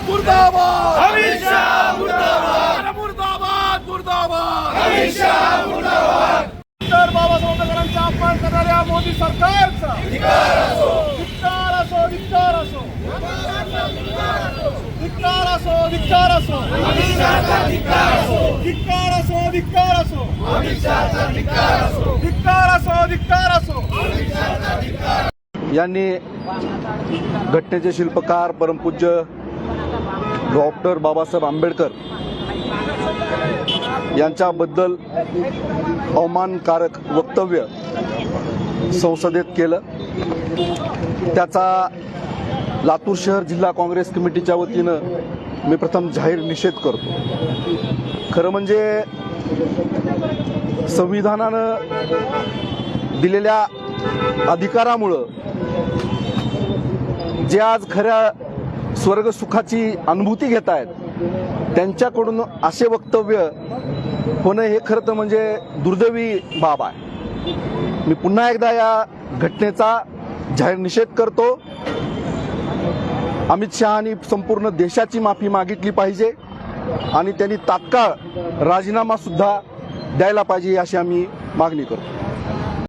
मुर्दाबाद! अमित मुर्दाबाद! मुर्दाबाद मुर्दाबाद! मुर्दाबाद! तर बाबासाहेब आंबेडकरांचा अपमान करणाऱ्या मोदी सरकारचा! धिक्कार असो! धिक्कार असो धिक्कार असो! धिक्कार असो धिक्कार असो! अमित असो! धिक्कार असो धिक्कार असो! अमित शाहचा धिक्कार असो! असो असो! यांनी घटनेचे शिल्पकार परमपूज्य डॉक्टर बाबासाहेब आंबेडकर यांच्याबद्दल अवमानकारक वक्तव्य संसदेत केलं. त्याचा लातूर शहर जिल्हा काँग्रेस कमिटीच्या वतीनं मी प्रथम जाहीर निषेध करतो. खरं म्हणजे संविधानानं दिलेल्या अधिकारामुळं जे आज खऱ्या स्वर्गसुखाची अनुभूती घेत आहेत त्यांच्याकडून असे वक्तव्य होणं हे खरं तर म्हणजे दुर्दैवी बाब आहे. मी पुन्हा एकदा या घटनेचा जाहीर निषेध करतो. अमित शहानी संपूर्ण देशाची माफी मागितली पाहिजे आणि त्यांनी तात्काळ राजीनामा सुद्धा द्यायला पाहिजे अशी आम्ही मागणी करतो.